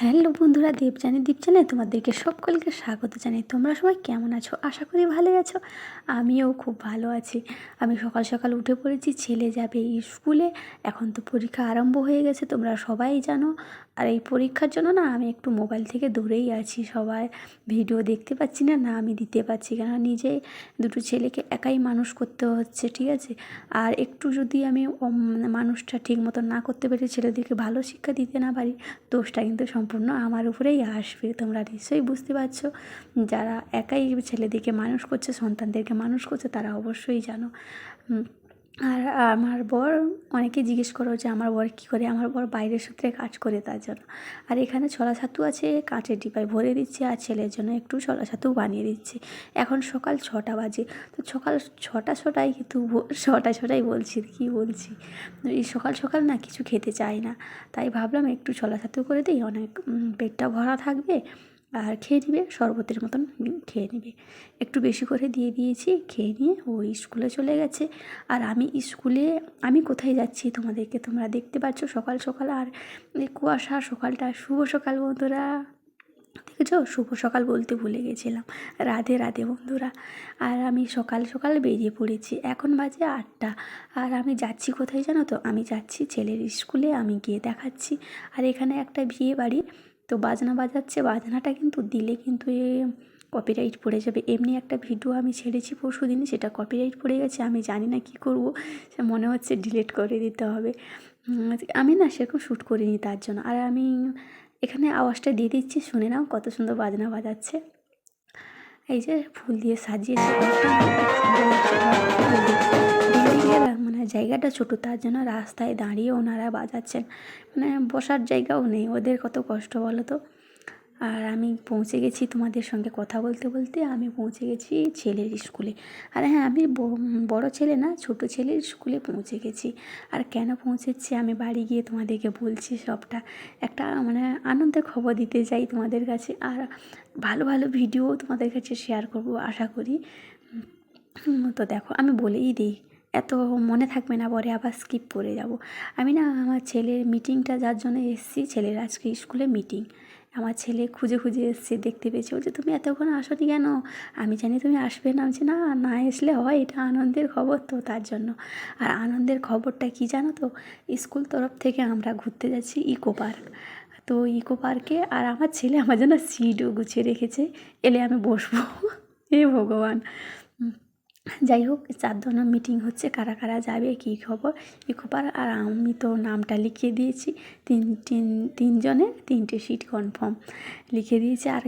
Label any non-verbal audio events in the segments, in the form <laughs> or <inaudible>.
Hello বন্ধুরা দেবজানি দীপজানে, তোমাদেরকে সকলকে স্বাগত জানাই। তোমরা সবাই কেমন আছো? আশা করি ভালো আছো। আমিও খুব ভালো আছি। আমি সকাল সকাল উঠে পড়েছি, ছেলে যাবে স্কুলে। এখন তো পরীক্ষা আরম্ভ হয়ে গেছে, তোমরা সবাই জানো। আর এই পরীক্ষার জন্য না, আমি একটু মোবাইল থেকে দূরেই আছি সবাই। ভিডিও দেখতে পাচ্ছি না না আমি দিতে পারছি। কেন নিজে দুটো ছেলেকে একাই মানুষ করতে হচ্ছে, ঠিক আছে? আর একটু যদি আমি মানুষটা ঠিক মতো না করতে পারি ছেলেদেরকে ভালো শিক্ষা দিতে না পারি, দোষটা কিন্তু সম্পূর্ণ আমার উপরেই আসবে। তোমরা নিশ্চয়ই বুঝতে পারছ। যারা একাই ছেলেদেরকে মানুষ করছে, সন্তানদেরকে মানুষ করছে, তারা অবশ্যই জানো। আর আমার বর অনেকে জিজ্ঞেস করো যে আমার বর কী করে? আমার বর বাইরের সূত্রে কাজ করে তার জন্য। আর এখানে ছোলা ছাতু আছে, কাঁচের ডিপায় ভরে দিচ্ছে আর ছেলের জন্য একটু ছোলা ছাতু বানিয়ে দিচ্ছে। এখন সকাল ছটা বাজে। তো সকাল ছটা ছটায় কিন্তু ছটা ছটাই বলছি, কি বলছি? এই সকাল সকাল না কিছু খেতে চাই না। তাই ভাবলাম একটু ছোলা ছাতু করে দিই, অনেক পেটটা ভরা থাকবে। খেয়ে নিবে, শরবতের মতন খেয়ে নেবে। একটু বেশি করে দিয়ে দিয়েছি, খেয়ে নিয়ে ও স্কুলে চলে গেছে। আর আমি স্কুলে, আমি কোথায় যাচ্ছি তোমাদেরকে তোমরা দেখতে পাচ্ছ? সকাল সকাল আর কুয়াশা, সকালটা শুভ সকাল বন্ধুরা। দেখেছ? শুভ সকাল বলতে ভুলে গেছিলাম। রাধে রাধে বন্ধুরা। আর আমি সকাল সকাল বেরিয়ে পড়েছি। এখন বাজে আটটা। আর আমি যাচ্ছি কোথায় জানো তো? আমি যাচ্ছি ছেলের স্কুলে, আমি গিয়ে দেখাচ্ছি। আর এখানে একটা বিয়ে বাড়ি। তো বাজনা বাজাচ্ছে, বাজনাটা কিন্তু দিলে কিন্তু এ কপিরাইট পড়ে যাবে। এমনি একটা ভিডিও আমি ছেড়েছি পরশু দিন সেটা কপিরাইট পড়ে গেছে, আমি জানি না কী করব, সে মনে হচ্ছে ডিলিট করে দিতে হবে। আমি না সেরকম শ্যুট করিনি তার জন্য। আর আমি এখানে আওয়াজটা দিয়ে দিচ্ছি, শুনে নাও কত সুন্দর বাজনা বাজাচ্ছে। এই যে ফুল দিয়ে সাজিয়েছে। জায়গাটা ছোটো, তার জন্য রাস্তায় দাঁড়িয়ে ওনারা বাজাচ্ছেন। মানে বসার জায়গাও নেই, ওদের কত কষ্ট বলো তো? আর আমি পৌঁছে গেছি তোমাদের সঙ্গে কথা বলতে বলতে, আমি পৌঁছে গেছি ছেলের স্কুলে। আর হ্যাঁ আমি বড় ছেলে না, ছোট ছেলের স্কুলে পৌঁছে গেছি। আর কেন পৌঁছেছি আমি বাড়ি গিয়ে তোমাদেরকে বলছি সবটা। একটা মানে আনন্দের খবর দিতে চাই তোমাদের কাছে। আর ভালো ভালো ভিডিও তোমাদের কাছে শেয়ার করব, আশা করি। তো দেখো, আমি বলেই দিই। এত মনে থাকবে না পরে আবার স্কিপ করে যাব। আমি না আমার ছেলের মিটিংটা যার জন্য এসেছি ছেলের আজকে স্কুলে মিটিং আমার ছেলে খুঁজে খুঁজে এসছে দেখতে পেয়েছে। বলছে তুমি এতক্ষণ আসনি কেন? আমি জানি তুমি আসবে না। বলছি, না না আসলে হয় এটা আনন্দের খবর তো তার জন্য। আর আনন্দের খবরটা কি জানো তো? স্কুল তরফ থেকে আমরা ঘুরতে যাচ্ছি ইকো পার্ক তো ইকো পার্কে আর আমার ছেলে আমার জন্য সিটও গুছিয়ে রেখেছে। এলে আমি বসবো। <laughs> হে ভগবান। যাই হোক চার ধরনের মিটিং হচ্ছে, কারা কারা যাবে, কী খবর? কী খবর, আর আমি তো নামটা লিখিয়ে দিয়েছি, তিন তিন, তিনজনের তিনটে সিট কনফার্ম লিখে দিয়েছি, আর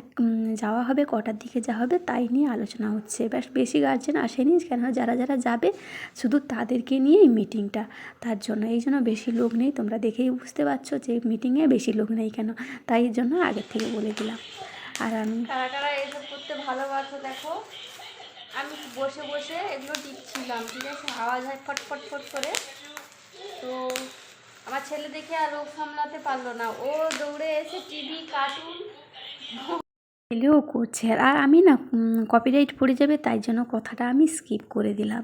যাওয়া হবে, কটার দিকে যাওয়া হবে, তাই নিয়ে আলোচনা হচ্ছে। ব্যাস, বেশি গার্জেন আসেনি কেন যারা যারা যাবে, শুধু তাদেরকে নিয়েই মিটিংটা তার জন্য। এই জন্য বেশি লোক নেই, তোমরা দেখেই বুঝতে পারছ যে মিটিংয়ে বেশি লোক নেই কেন, তাই জন্য আগের থেকে বলে দিলাম। আর আমি কারা কারা করতে ভালোবাসো, দেখো। আমি বসে বসে এগুলো টিপছিলাম ঠিক আছে? আওয়াজ হয় ফটফট ফট ফট করে। তো আমার ছেলে দেখে আর ও সামলাতে পারল না। ও দৌড়ে এসে টিভি কার্টুন ছেলেও করছে। আর আমি না কপিরাইট পড়ে যাবে, তাই জন্য কথাটা আমি স্কিপ করে দিলাম।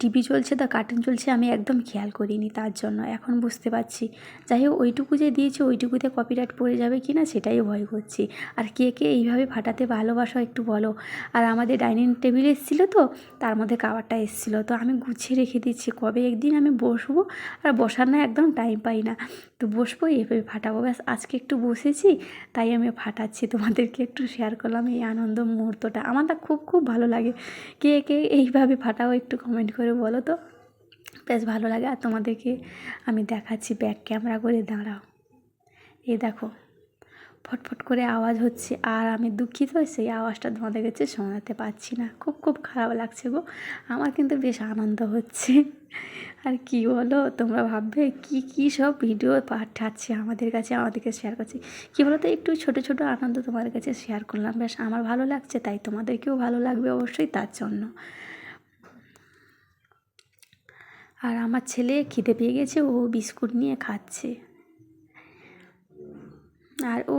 টিভি চলছে তো কার্টুন চলছে, আমি একদম খেয়াল করিনি তার জন্য। এখন বুঝতে পারছি। যাই হোক, ওইটুকু যে দিয়েছি, ওইটুকুতে কপিরাইট পড়ে যাবে কি না সেটাই ভয় করছি। আর কে কে এইভাবে ফাটাতে ভালোবাসো, একটু বলো। আর আমাদের ডাইনিং টেবিল এসেছিল তো, তার মধ্যে খাবারটা এসেছিল। তো আমি গুছিয়ে রেখে দিচ্ছি, কবে একদিন আমি বসবো? আর বসার না একদম টাইম পাই না। তো বসবো এভাবে ফাটাবো। ব্যাস, আজকে একটু বসেছি, তাই আমি ফাটাচ্ছি। তোমাদেরকে একটু শেয়ার করলাম এই আনন্দ মুহূর্তটা। আমার তা খুব খুব ভালো লাগে। কে কে এইভাবে ফাটাও একটু কমেন্ট করে বলো তো। বেশ ভালো লাগে। আর তোমাদেরকে আমি দেখাচ্ছি ব্যাক ক্যামেরা করে। দাঁড়াও। এই দেখো। ফটফট করে আওয়াজ হচ্ছে আর আমি দুঃখিত সেই আওয়াজটা তোমাদের কাছে শোনাতে পারছি না। খুব খুব খারাপ লাগছে গো। আমার কিন্তু বেশ আনন্দ হচ্ছে। আর কি বলো, তোমরা ভাববে কি কি সব ভিডিও পাঠাচ্ছে আমাদের কাছে আমাদেরকে শেয়ার করছে। কী বলো তো, একটু ছোট ছোট আনন্দ তোমাদের কাছে শেয়ার করলাম। বেশ, আমার ভালো লাগছে, তাই তোমাদেরকেও ভালো লাগবে অবশ্যই তার জন্য। আর আমার ছেলে খিদে পেয়ে গেছে, ও বিস্কুট নিয়ে খাচ্ছে। আর ও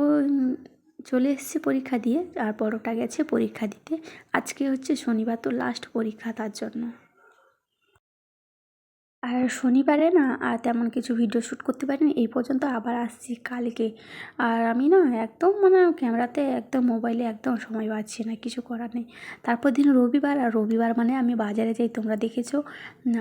চলে এসছে পরীক্ষা দিয়ে আর বড়টা গেছে পরীক্ষা দিতে। আজকে হচ্ছে শনিবার, তো লাস্ট পরীক্ষা তার জন্য। আর শনিবারে না, আর তেমন কিছু ভিডিও শ্যুট করতে পারিনি, এই পর্যন্ত আবার আসছি কালকে। আর আমি না একদম মানে ক্যামেরাতে একদম মোবাইলে একদম সময় পাচ্ছি না, কিছু করার নেই। তারপর দিন রবিবার, আর রবিবার মানে আমি বাজারে যাই, তোমরা দেখেছ।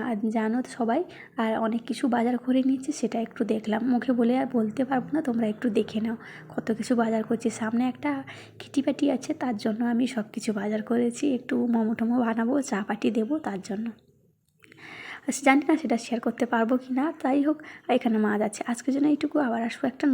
আর জানো সবাই, আর অনেক কিছু বাজার করে নিয়েছি, সেটা একটু দেখলাম। মুখে বলে আর বলতে পারব না, তোমরা একটু দেখে নাও। কত কিছু বাজার করছি, সামনে একটা কিটি পাটি আছে, তার জন্য আমি সব কিছু বাজার করেছি, একটু মোমো টোমো বানাবো চা পাটি দেবো, তার জন্য। জানি না সেটা শেয়ার করতে পারব কি না তাই হোক, এখানে মাছ আছে। আজকের জন্য এইটুকু, আবার আসব একটা